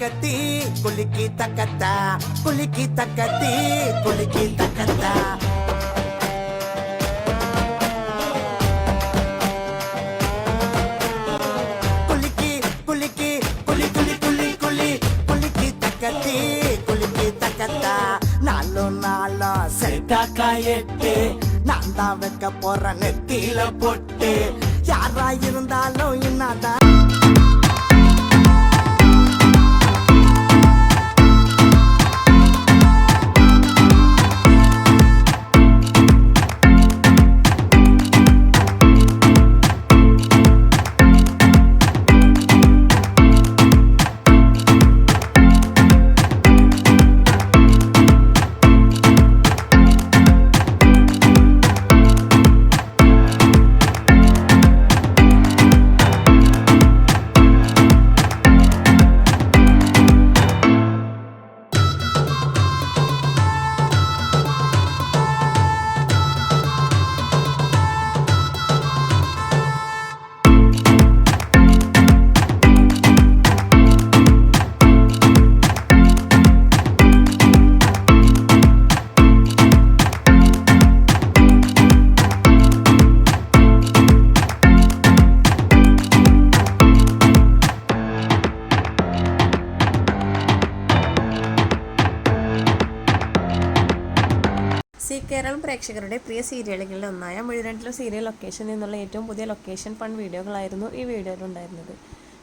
தக்கத்தி குலுக்கி தக்கத்தா குலுக்கி தக்கத்தி குலுக்கி தக்கத்தா. குலுக்கி குலுக்கி குலி குலி குலி குலி குலுக்கி தக்கத்தி குலுக்கி தக்கத்தா. நாலு நாளா செட்டாக்கா எட்டு நான் தான் வைக்க போற நெத்தியில போட்டு. யாரா இருந்தாலும் என்னதான் സി കേരളം പ്രേക്ഷകരുടെ പ്രിയ സീരിയലുകളിൽ ഒന്നായ മുഴുവന്റിലും സീരിയൽ ലൊക്കേഷൻ എന്നുള്ള ഏറ്റവും പുതിയ ലൊക്കേഷൻ ഫൺ വീഡിയോകളായിരുന്നു ഈ വീഡിയോയിൽ ഉണ്ടായിരുന്നത്.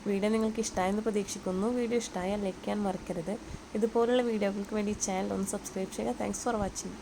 വീഡിയോ നിങ്ങൾക്ക് ഇഷ്ടമായെന്ന് പ്രതീക്ഷിക്കുന്നു. വീഡിയോ ഇഷ്ടമായാൽ ലൈക്ക് ചെയ്യാൻ മറക്കരുത്. ഇതുപോലുള്ള വീഡിയോകൾക്ക് വേണ്ടി ചാനൽ ഒന്ന് സബ്സ്ക്രൈബ് ചെയ്യുക. Thanks for watching